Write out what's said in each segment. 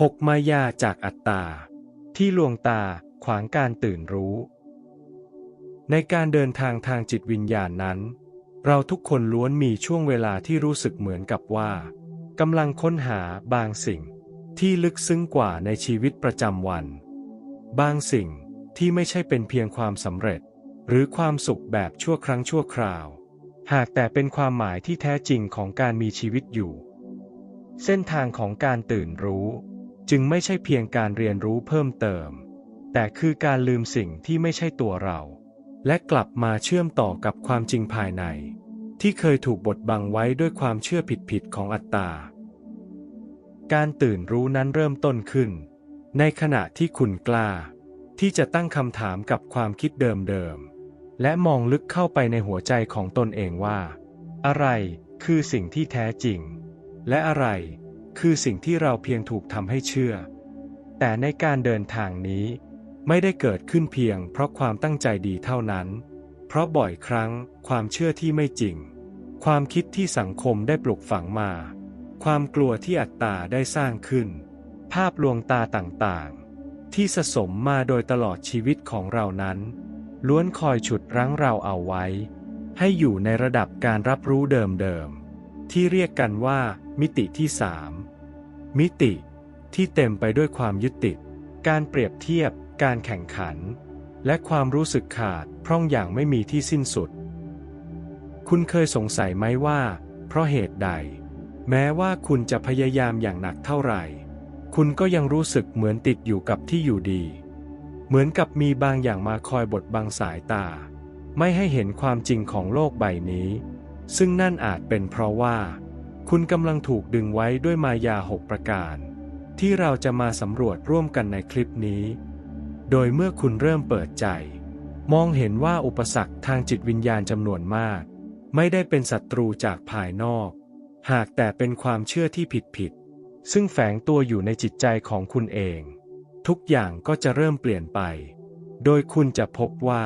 หกมายาจากอัตตา ที่ลวงตาขวางการตื่นรู้ ในการเดินทางทางจิตวิญญาณนั้น เราทุกคนล้วนมีช่วงเวลาที่รู้สึกเหมือนกับว่ากำลังค้นหาบางสิ่งที่ลึกซึ้งกว่าในชีวิตประจำวัน บางสิ่งที่ไม่ใช่เป็นเพียงความสำเร็จ หรือความสุขแบบชั่วครั้งชั่วคราว หากแต่เป็นความหมายที่แท้จริงของการมีชีวิตอยู่ เส้นทางของการตื่นรู้ จึงไม่ใช่เพียงการเรียนรู้เพิ่มเติม แต่คือการลืมสิ่งที่ไม่ใช่ตัวเรา และกลับมาเชื่อมต่อกับความจริงภายใน ที่เคยถูกบดบังไว้ด้วยความเชื่อผิดๆของอัตตา การตื่นรู้นั้นเริ่มต้นขึ้น ในขณะที่คุณกล้า ที่จะตั้งคำถามกับความคิดเดิมๆ และมองลึกเข้าไปในหัวใจของตนเองว่า อะไรคือสิ่งที่แท้จริง และอะไร คือสิ่งที่เราเพียงถูกทำให้เชื่อ แต่ในการเดินทางนี้ ไม่ได้เกิดขึ้นเพียงเพราะความตั้งใจดีเท่านั้น เพราะบ่อยครั้งความเชื่อที่ไม่จริง ความคิดที่สังคมได้ปลุกฝังมา ความกลัวที่อัตตาได้สร้างขึ้น ภาพลวงตาต่างๆ ที่สะสมมาโดยตลอดชีวิตของเรานั้น ล้วนคอยฉุดรั้งเราเอาไว้ ให้อยู่ในระดับการรับรู้เดิมๆที่เรียกกันว่า มิติที่สามมิติที่เต็มไปด้วยความยึดติด การเปรียบเทียบ การแข่งขัน และความรู้สึกขาดพร่องอย่างไม่มีที่สิ้นสุด คุณเคยสงสัยไหมว่า เพราะเหตุใด แม้ว่าคุณจะพยายามอย่างหนักเท่าไหร่ คุณก็ยังรู้สึกเหมือนติดอยู่กับที่อยู่ดี เหมือนกับมีบางอย่างมาคอยบดบังสายตา ไม่ให้เห็นความจริงของโลกใบนี้ ซึ่งนั่นอาจเป็นเพราะว่า คุณกำลังถูกดึงไว้ด้วยมายาหกประการ ที่เราจะมาสำรวจร่วมกันในคลิปนี้ โดยเมื่อคุณเริ่มเปิดใจ มองเห็นว่าอุปสรรคทางจิตวิญญาณจำนวนมาก ไม่ได้เป็นศัตรูจากภายนอก หากแต่เป็นความเชื่อที่ผิดผิดๆซึ่งแฝงตัวอยู่ในจิตใจของคุณเอง ทุกอย่างก็จะเริ่มเปลี่ยนไป โดยคุณจะพบว่า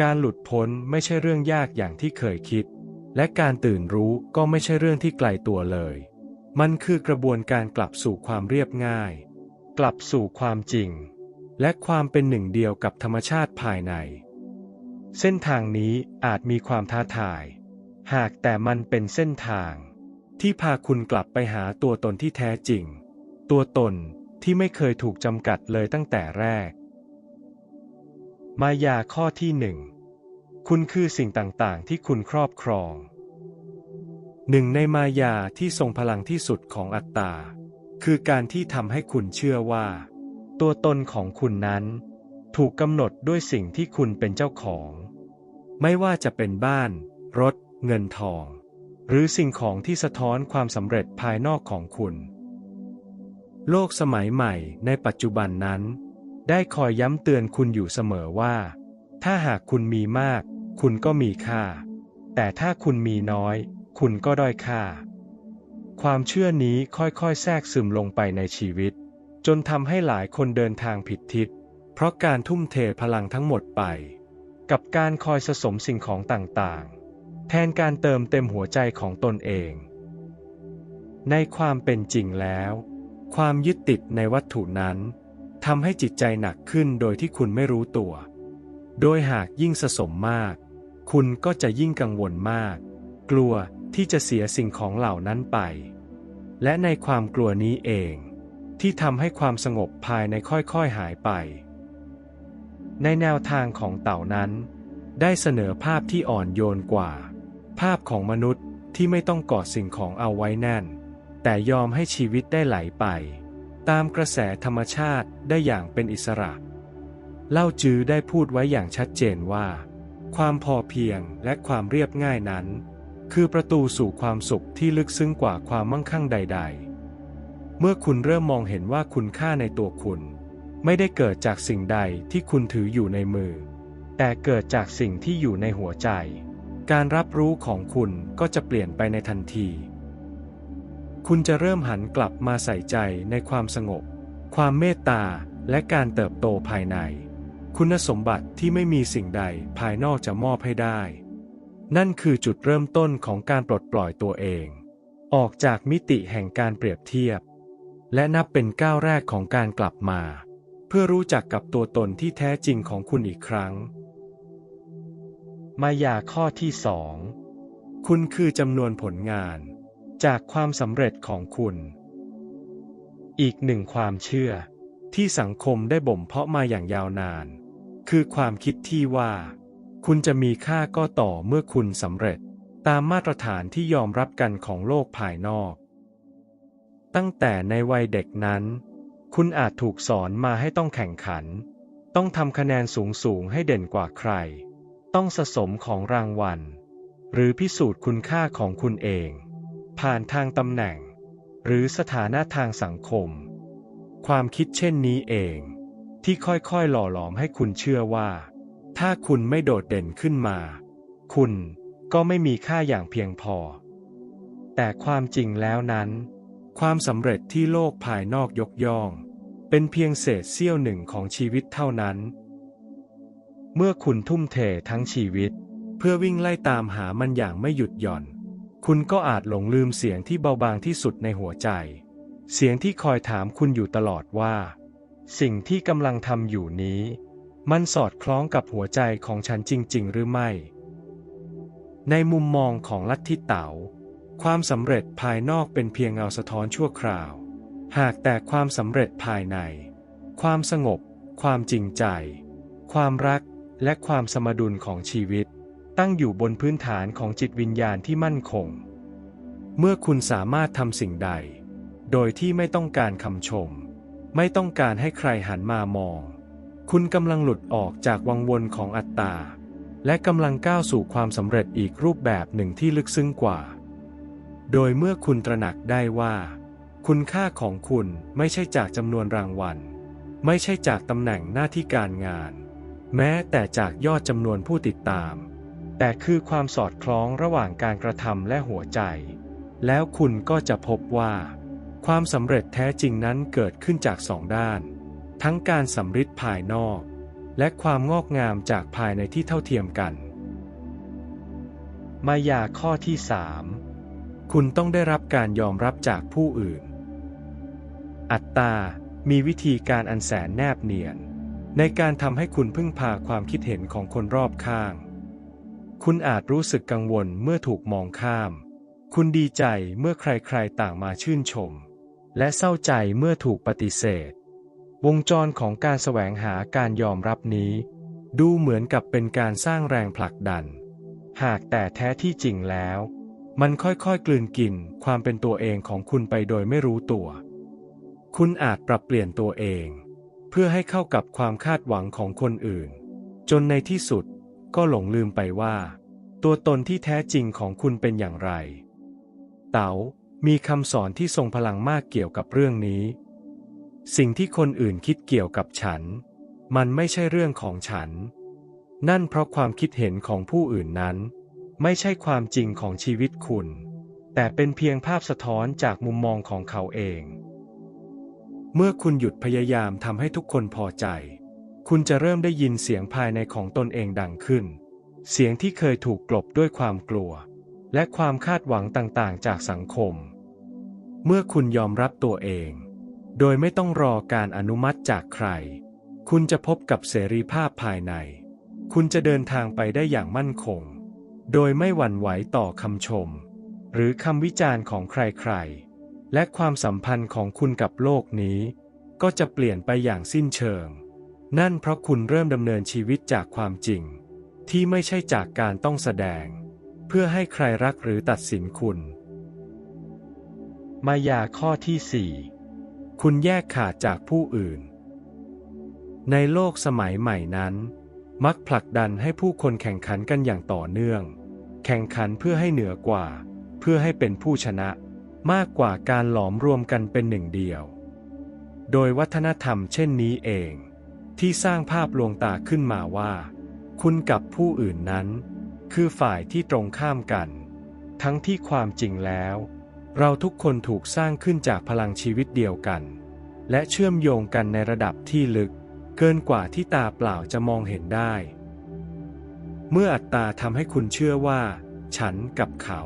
การหลุดพ้นไม่ใช่เรื่องยากอย่างที่เคยคิด และการตื่นรู้ก็ไม่ใช่เรื่องที่ไกลตัวเลย มันคือกระบวนการกลับสู่ความเรียบง่าย กลับสู่ความจริง และความเป็นหนึ่งเดียวกับธรรมชาติภายใน เส้นทางนี้อาจมีความท้าทาย หากแต่มันเป็นเส้นทาง ที่พาคุณกลับไปหาตัวตนที่แท้จริง ตัวตนที่ไม่เคยถูกจำกัดเลยตั้งแต่แรก มายาข้อที่หนึ่ง คุณคือสิ่งต่างๆ ที่คุณครอบครอง หนึ่งในมายาที่ทรงพลังที่สุดของอัตตา คือการที่ทำให้คุณเชื่อว่า ตัวตนของคุณนั้น ถูกกำหนดด้วยสิ่งที่คุณเป็นเจ้าของ ไม่ว่าจะเป็นบ้าน รถ เงินทอง หรือสิ่งของที่สะท้อนความสำเร็จภายนอกของคุณ โลกสมัยใหม่ในปัจจุบันนั้น ได้คอยย้ำเตือนคุณอยู่เสมอว่าถ้าหากคุณมีมาก คุณก็มีค่า แต่ถ้าคุณมีน้อย คุณก็ด้อยค่า ความเชื่อนี้ค่อยๆ แทรกซึมลงไปในชีวิต จนทำให้หลายคนเดินทางผิดทิศ เพราะการทุ่มเทพลังทั้งหมดไป กับการคอยสะสมสิ่งของต่างๆ แทนการเติมเต็มหัวใจของตนเอง ในความเป็นจริงแล้ว ความยึดติดในวัตถุนั้นทำให้จิตใจหนักขึ้นโดยที่คุณไม่รู้ตัว โดยหากยิ่งสะสมมาก คุณก็จะยิ่งกังวลมาก กลัวที่จะเสียสิ่งของเหล่านั้นไป และในความกลัวนี้เอง ที่ทำให้ความสงบภายในค่อยๆหายไป ในแนวทางของเต่านั้น ได้เสนอภาพที่อ่อนโยนกว่า ภาพของมนุษย์ที่ไม่ต้องกอดสิ่งของเอาไว้แน่น แต่ยอมให้ชีวิตได้ไหลไป ตามกระแสธรรมชาติได้อย่างเป็นอิสระ เล่าจือได้พูดไว้อย่างชัดเจนว่า ความพอเพียงและความเรียบง่ายนั้น คือประตูสู่ความสุขที่ลึกซึ้งกว่าความมั่งคั่งใด ๆ เมื่อคุณเริ่มมองเห็นว่าคุณค่าในตัวคุณ ไม่ได้เกิดจากสิ่งใดที่คุณถืออยู่ในมือ แต่เกิดจากสิ่งที่อยู่ในหัวใจ การรับรู้ของคุณก็จะเปลี่ยนไปในทันที คุณจะเริ่มหันกลับมาใส่ใจในความสงบ ความเมตตาและการเติบโตภายใน คุณสมบัติที่ไม่มีสิ่งใดภายนอกจะมอบให้ได้ นั่นคือจุดเริ่มต้นของการปลดปล่อยตัวเอง ออกจากมิติแห่งการเปรียบเทียบ และนับเป็นก้าวแรกของการกลับมา เพื่อรู้จักกับตัวตนที่แท้จริงของคุณอีกครั้ง มายาข้อที่สองคุณคือจำนวนผลงาน จากความสำเร็จของคุณ อีกหนึ่งความเชื่อที่สังคมได้บ่มเพาะมาอย่างยาวนาน คือความคิดที่ว่า คุณจะมีค่าก็ต่อเมื่อคุณสำเร็จ ตามมาตรฐานที่ยอมรับกันของโลกภายนอก ตั้งแต่ในวัยเด็กนั้น คุณอาจถูกสอนมาให้ต้องแข่งขัน ต้องทำคะแนนสูงสูงให้เด่นกว่าใคร ต้องสะสมของรางวัล หรือพิสูจน์คุณค่าของคุณเอง ผ่านทางตำแหน่ง หรือสถานะทางสังคม ความคิดเช่นนี้เอง ที่ค่อยๆหล่อหลอมให้คุณเชื่อว่า ถ้าคุณไม่โดดเด่นขึ้นมา คุณก็ไม่มีค่าอย่างเพียงพอ แต่ความจริงแล้วนั้น ความสำเร็จที่โลกภายนอกยกย่อง เป็นเพียงเศษเสี้ยวหนึ่งของชีวิตเท่านั้น เมื่อคุณทุ่มเททั้งชีวิต เพื่อวิ่งไล่ตามหามันอย่างไม่หยุดหย่อน คุณก็อาจหลงลืมเสียงที่เบาบางที่สุดในหัวใจ เสียงที่คอยถามคุณอยู่ตลอดว่า สิ่งที่กำลังทำอยู่นี้ มันสอดคล้องกับหัวใจของฉันจริง ๆ หรือไม่ ในมุมมองของลัทธิเต๋าความสำเร็จภายนอกเป็นเพียงเงาสะท้อนชั่วคราว หากแต่ความสำเร็จภายใน ความสงบ ความจริงใจ ความรักและความสมดุลของชีวิต ตั้งอยู่บนพื้นฐานของจิตวิญญาณที่มั่นคง เมื่อคุณสามารถทำสิ่งใด โดยที่ไม่ต้องการคำชม ไม่ต้องการให้ใครหันมามอง คุณกำลังหลุดออกจากวังวนของอัตตา และกำลังก้าวสู่ความสำเร็จอีกรูปแบบหนึ่งที่ลึกซึ้งกว่า โดยเมื่อคุณตระหนักได้ว่า คุณค่าของคุณไม่ใช่จากจำนวนรางวัล ไม่ใช่จากตำแหน่งหน้าที่การงาน แม้แต่จากยอดจำนวนผู้ติดตาม แต่คือความสอดคล้องระหว่างการกระทำและหัวใจ แล้วคุณก็จะพบว่า ความสำเร็จแท้จริงนั้นเกิดขึ้นจากสองด้าน ทั้งการสำฤทธิ์ภายนอก และความงอกงามจากภายในที่เท่าเทียมกัน มายาข้อที่สามคุณต้องได้รับการยอมรับจากผู้อื่น อัตตา มีวิธีการอันแสนแนบเนียน ในการทำให้คุณพึ่งพาความคิดเห็นของคนรอบข้าง คุณอาจรู้สึกกังวลเมื่อถูกมองข้าม คุณดีใจเมื่อใครๆต่างมาชื่นชม และเศร้าใจเมื่อถูกปฏิเสธ วงจรของการแสวงหาการยอมรับนี้ ดูเหมือนกับเป็นการสร้างแรงผลักดัน หากแต่แท้ที่จริงแล้ว มันค่อยๆกลืนกินความเป็นตัวเองของคุณไปโดยไม่รู้ตัว คุณอาจปรับเปลี่ยนตัวเอง เพื่อให้เข้ากับความคาดหวังของคนอื่น จนในที่สุดก็หลงลืมไปว่า ตัวตนที่แท้จริงของคุณเป็นอย่างไร เต๋า มีคำสอนที่ทรงพลังมากเกี่ยวกับเรื่องนี้ สิ่งที่คนอื่นคิดเกี่ยวกับฉัน มันไม่ใช่เรื่องของฉัน นั่นเพราะความคิดเห็นของผู้อื่นนั้น ไม่ใช่ความจริงของชีวิตคุณ แต่เป็นเพียงภาพสะท้อนจากมุมมองของเขาเอง เมื่อคุณหยุดพยายามทำให้ทุกคนพอใจ คุณจะเริ่มได้ยินเสียงภายในของตนเองดังขึ้น เสียงที่เคยถูกกลบด้วยความกลัว และความคาดหวังต่างๆ จากสังคม เมื่อคุณยอมรับตัวเอง โดยไม่ต้องรอการอนุมัติจากใคร คุณจะพบกับเสรีภาพภายใน คุณจะเดินทางไปได้อย่างมั่นคง โดยไม่หวั่นไหวต่อคำชม หรือคำวิจารณ์ของใครๆ และความสัมพันธ์ของคุณกับโลกนี้ ก็จะเปลี่ยนไปอย่างสิ้นเชิง นั่นเพราะคุณเริ่มดำเนินชีวิตจากความจริง ที่ไม่ใช่จากการต้องแสดง เพื่อให้ใครรักหรือตัดสินคุณ มายาข้อที่สี่คุณแยกขาดจากผู้อื่น ในโลกสมัยใหม่นั้น มักผลักดันให้ผู้คนแข่งขันกันอย่างต่อเนื่อง แข่งขันเพื่อให้เหนือกว่า เพื่อให้เป็นผู้ชนะ มากกว่าการหลอมรวมกันเป็นหนึ่งเดียว โดยวัฒนธรรมเช่นนี้เอง ที่สร้างภาพลวงตาขึ้นมาว่า คุณกับผู้อื่นนั้น คือฝ่ายที่ตรงข้ามกัน ทั้งที่ความจริงแล้ว เราทุกคนถูกสร้างขึ้นจากพลังชีวิตเดียวกัน และเชื่อมโยงกันในระดับที่ลึก เกินกว่าที่ตาเปล่าจะมองเห็นได้ เมื่ออัตตาทำให้คุณเชื่อว่า ฉันกับเขา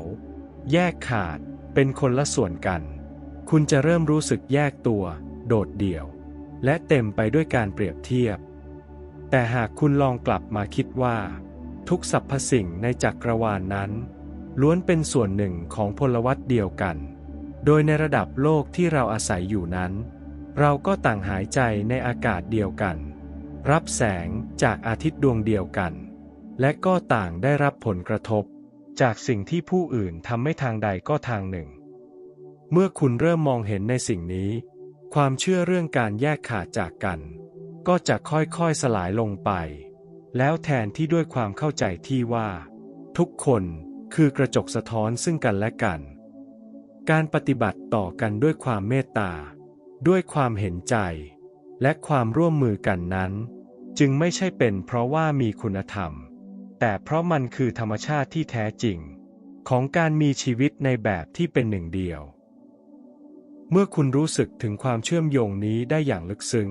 แยกขาดเป็นคนละส่วนกัน คุณจะเริ่มรู้สึกแยกตัว โดดเดี่ยว และเต็มไปด้วยการเปรียบเทียบ แต่หากคุณลองกลับมาคิดว่า ทุกสรรพสิ่งในจักรวาลนนั้น ล้วนเป็นส่วนหนึ่งของพลวัตเดียวกัน โดยในระดับโลกที่เราอาศัยอยู่นั้น เราก็ต่างหายใจในอากาศเดียวกัน รับแสงจากอาทิตย์ดวงเดียวกัน และก็ต่างได้รับผลกระทบ จากสิ่งที่ผู้อื่นทำไม่ทางใดก็ทางหนึ่ง เมื่อคุณเริ่มมองเห็นในสิ่งนี้ ความเชื่อเรื่องการแยกขาดจากกัน ก็จะค่อยๆสลายลงไป แล้วแทนที่ด้วยความเข้าใจที่ว่า ทุกคน คือกระจกสะท้อนซึ่งกันและกัน การปฏิบัติต่อกันด้วยความเมตตา ด้วยความเห็นใจ และความร่วมมือกันนั้น จึงไม่ใช่เป็นเพราะว่ามีคุณธรรม แต่เพราะมันคือธรรมชาติที่แท้จริง ของการมีชีวิตในแบบที่เป็นหนึ่งเดียว เมื่อคุณรู้สึกถึงความเชื่อมโยงนี้ได้อย่างลึกซึ้ง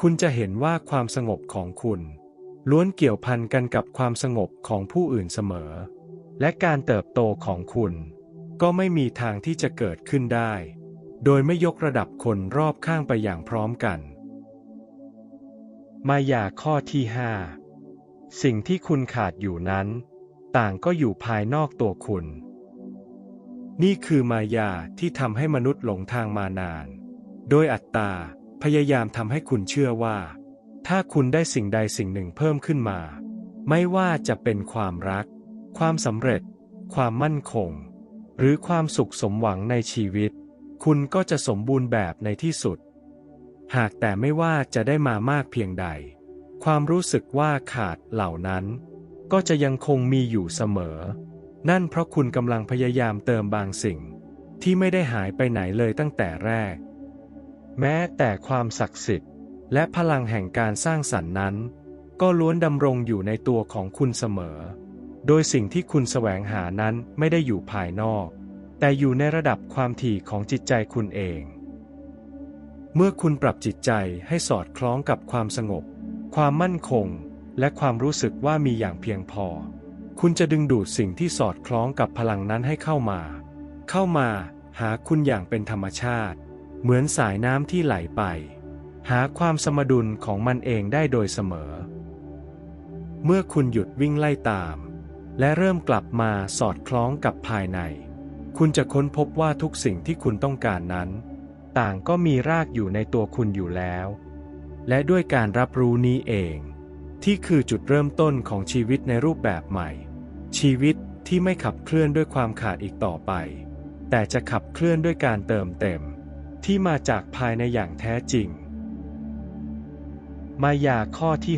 คุณจะเห็นว่าความสงบของคุณ ล้วนเกี่ยวพันกันกับความสงบของผู้อื่นเสมอ และการเติบโตของคุณ ก็ไม่มีทางที่จะเกิดขึ้นได้ โดยไม่ยกระดับคนรอบข้างไปอย่างพร้อมกัน มายาข้อที่ห้าสิ่งที่คุณขาดอยู่นั้น ต่างก็อยู่ภายนอกตัวคุณ นี่คือมายาที่ทำให้มนุษย์หลงทางมานาน โดยอัตตาพยายามทำให้คุณเชื่อว่า ถ้าคุณได้สิ่งใดสิ่งหนึ่งเพิ่มขึ้นมา ไม่ว่าจะเป็นความรัก ความสำเร็จ ความมั่นคง หรือความสุขสมหวังในชีวิต คุณก็จะสมบูรณ์แบบในที่สุด หากแต่ไม่ว่าจะได้มามากเพียงใด ความรู้สึกว่าขาดเหล่านั้น ก็จะยังคงมีอยู่เสมอ นั่นเพราะคุณกำลังพยายามเติมบางสิ่ง ที่ไม่ได้หายไปไหนเลยตั้งแต่แรก แม้แต่ความศักดิ์สิทธิ์ และพลังแห่งการสร้างสรรค์นั้น ก็ล้วนดำรงอยู่ในตัวของคุณเสมอ โดยสิ่งที่คุณแสวงหานั้นไม่ได้อยู่ภายนอก แต่อยู่ในระดับความถี่ของจิตใจคุณเอง เมื่อคุณปรับจิตใจให้สอดคล้องกับความสงบ ความมั่นคง และความรู้สึกว่ามีอย่างเพียงพอ คุณจะดึงดูดสิ่งที่สอดคล้องกับพลังนั้นให้เข้ามา เข้ามาหาคุณอย่างเป็นธรรมชาติ เหมือนสายน้ำที่ไหลไป หาความสมดุลของมันเองได้โดยเสมอ เมื่อคุณหยุดวิ่งไล่ตาม และเริ่มกลับมาสอดคล้องกับภายใน คุณจะค้นพบว่าทุกสิ่งที่คุณต้องการนั้น ต่างก็มีรากอยู่ในตัวคุณอยู่แล้ว และด้วยการรับรู้นี้เอง ที่คือจุดเริ่มต้นของชีวิตในรูปแบบใหม่ ชีวิตที่ไม่ขับเคลื่อนด้วยความขาดอีกต่อไป แต่จะขับเคลื่อนด้วยการเติมเต็ม ที่มาจากภายในอย่างแท้จริง มายาข้อที่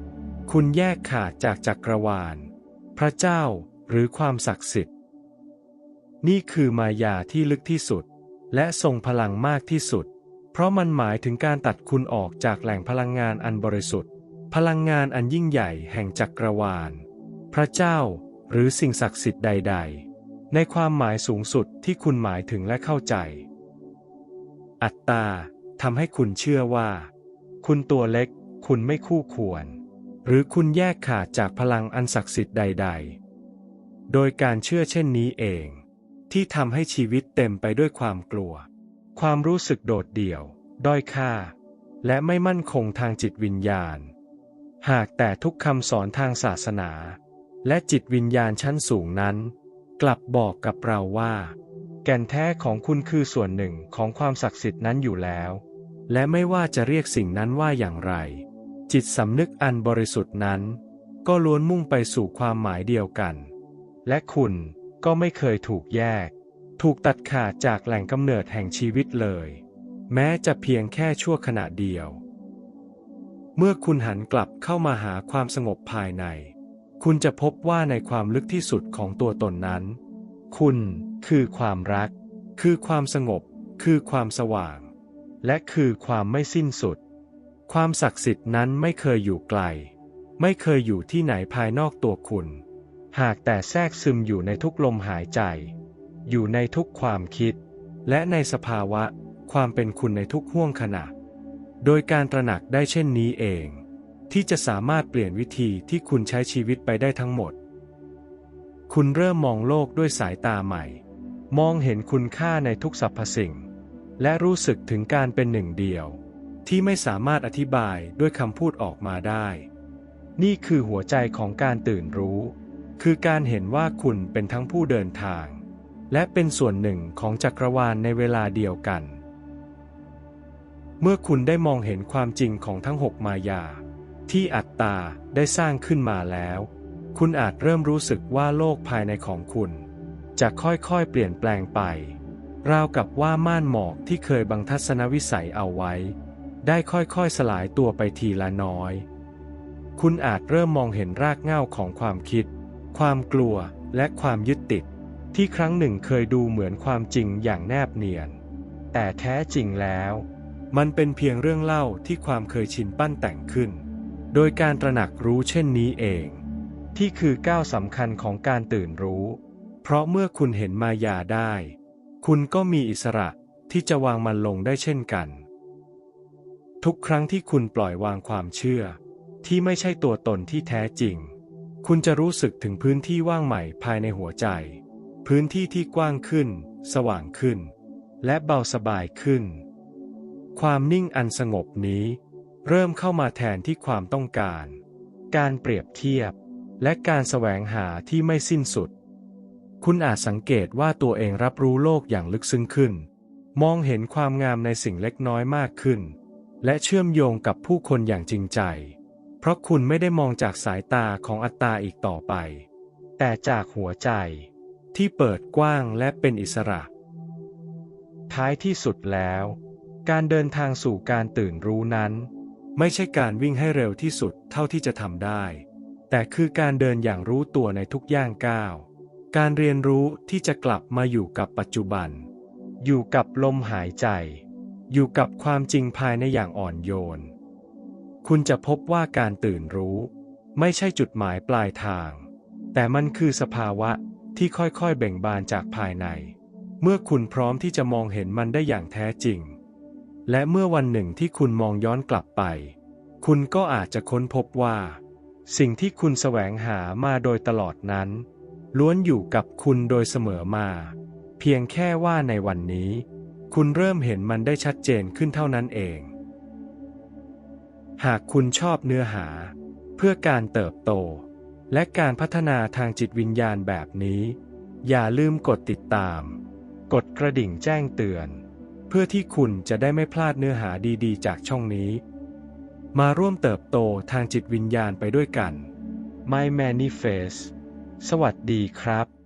6 คุณแยกขาดจากจักรวาล พระเจ้าหรือความศักดิ์สิทธิ์ นี่คือมายาที่ลึกที่สุด และทรงพลังมากที่สุด เพราะมันหมายถึงการตัดคุณออกจากแหล่งพลังงานอันบริสุทธิ์ พลังงานอันยิ่งใหญ่แห่งจักรวาล พระเจ้าหรือสิ่งศักดิ์สิทธิ์ใด ๆ ในความหมายสูงสุดที่คุณหมายถึงและเข้าใจ อัตตาทำให้คุณเชื่อว่า คุณตัวเล็ก คุณไม่คู่ควร หรือคุณแยกขาดจากพลังอันศักดิ์สิทธิ์ใด ๆ โดยการเชื่อเช่นนี้เอง ที่ทำให้ชีวิตเต็มไปด้วยความกลัว ความรู้สึกโดดเดี่ยว ด้อยค่า และไม่มั่นคงทางจิตวิญญาณ หากแต่ทุกคำสอนทางศาสนา และจิตวิญญาณชั้นสูงนั้น กลับบอกกับเราว่า แก่นแท้ของคุณคือส่วนหนึ่งของความศักดิ์สิทธิ์นั้นอยู่แล้ว และไม่ว่าจะเรียกสิ่งนั้นว่าอย่างไร จิตสำนึกอันบริสุทธิ์นั้น ก็ล้วนมุ่งไปสู่ความหมายเดียวกัน และคุณก็ไม่เคยถูกแยก ถูกตัดขาดจากแหล่งกำเนิดแห่งชีวิตเลย แม้จะเพียงแค่ชั่วขณะเดียว เมื่อคุณหันกลับเข้ามาหาความสงบภายใน คุณจะพบว่าในความลึกที่สุดของตัวตนนั้น คุณคือความรัก คือความสงบ คือความสว่าง และคือความไม่สิ้นสุด ความศักดิ์สิทธิ์นั้นไม่เคยอยู่ไกล ไม่เคยอยู่ที่ไหนภายนอกตัวคุณ หากแต่แทรกซึมอยู่ในทุกลมหายใจ อยู่ในทุกความคิด และในสภาวะความเป็นคุณในทุกห่วงขณะ โดยการตระหนักได้เช่นนี้เอง ที่จะสามารถเปลี่ยนวิธีที่คุณใช้ชีวิตไปได้ทั้งหมด คุณเริ่มมองโลกด้วยสายตาใหม่ มองเห็นคุณค่าในทุกสรรพสิ่ง และรู้สึกถึงการเป็นหนึ่งเดียว ที่ไม่สามารถอธิบายด้วยคำพูดออกมาได้ นี่คือหัวใจของการตื่นรู้ คือการเห็นว่าคุณเป็นทั้งผู้เดินทาง และเป็นส่วนหนึ่งของจักรวาลในเวลาเดียวกัน เมื่อคุณได้มองเห็นความจริงของทั้งหกมายา ที่อัตตาได้สร้างขึ้นมาแล้ว คุณอาจเริ่มรู้สึกว่าโลกภายในของคุณ จะค่อยๆเปลี่ยนแปลงไป ราวกับว่าม่านหมอกที่เคยบังทัศนวิสัยเอาไว้ ได้ค่อยๆสลายตัวไปทีละน้อย คุณอาจเริ่มมองเห็นรากเหง้าของความคิด ความกลัวและความยึดติด ที่ครั้งหนึ่งเคยดูเหมือนความจริงอย่างแนบเนียน แต่แท้จริงแล้ว มันเป็นเพียงเรื่องเล่าที่ความเคยชินปั้นแต่งขึ้น โดยการตระหนักรู้เช่นนี้เอง ที่คือก้าวสำคัญของการตื่นรู้ เพราะเมื่อคุณเห็นมายาได้ คุณก็มีอิสระที่จะวางมันลงได้เช่นกัน ทุกครั้งที่คุณปล่อยวางความเชื่อ ที่ไม่ใช่ตัวตนที่แท้จริง คุณจะรู้สึกถึงพื้นที่ว่างใหม่ภายในหัวใจ พื้นที่ที่กว้างขึ้น สว่างขึ้น และเบาสบายขึ้น ความนิ่งอันสงบนี้ เริ่มเข้ามาแทนที่ความต้องการ การเปรียบเทียบ และการแสวงหาที่ไม่สิ้นสุด คุณอาจสังเกตว่าตัวเองรับรู้โลกอย่างลึกซึ้งขึ้น มองเห็นความงามในสิ่งเล็กน้อยมากขึ้น และเชื่อมโยงกับผู้คนอย่างจริงใจ เพราะคุณไม่ได้มองจากสายตาของอัตตาอีกต่อไป แต่จากหัวใจที่เปิดกว้างและเป็นอิสระ ท้ายที่สุดแล้ว การเดินทางสู่การตื่นรู้นั้น ไม่ใช่การวิ่งให้เร็วที่สุดเท่าที่จะทำได้ แต่คือการเดินอย่างรู้ตัวในทุกย่างก้าว การเรียนรู้ที่จะกลับมาอยู่กับปัจจุบัน อยู่กับลมหายใจ อยู่กับความจริงภายในอย่างอ่อนโยน คุณจะพบว่าการตื่นรู้ ไม่ใช่จุดหมายปลายทาง แต่มันคือสภาวะที่ค่อยๆเบ่งบานจากภายใน เมื่อคุณพร้อมที่จะมองเห็นมันได้อย่างแท้จริง และเมื่อวันหนึ่งที่คุณมองย้อนกลับไป คุณก็อาจจะค้นพบว่า สิ่งที่คุณแสวงหามาโดยตลอดนั้น ล้วนอยู่กับคุณโดยเสมอมา เพียงแค่ว่าในวันนี้ คุณเริ่มเห็นมันได้ชัดเจนขึ้นเท่านั้นเอง หากคุณชอบเนื้อหา เพื่อการเติบโต และการพัฒนาทางจิตวิญญาณแบบนี้ อย่าลืมกดติดตาม กดกระดิ่งแจ้งเตือน เพื่อที่คุณจะได้ไม่พลาดเนื้อหาดีๆ จากช่องนี้ มาร่วมเติบโตทางจิตวิญญาณไปด้วยกัน My Manifest สวัสดีครับ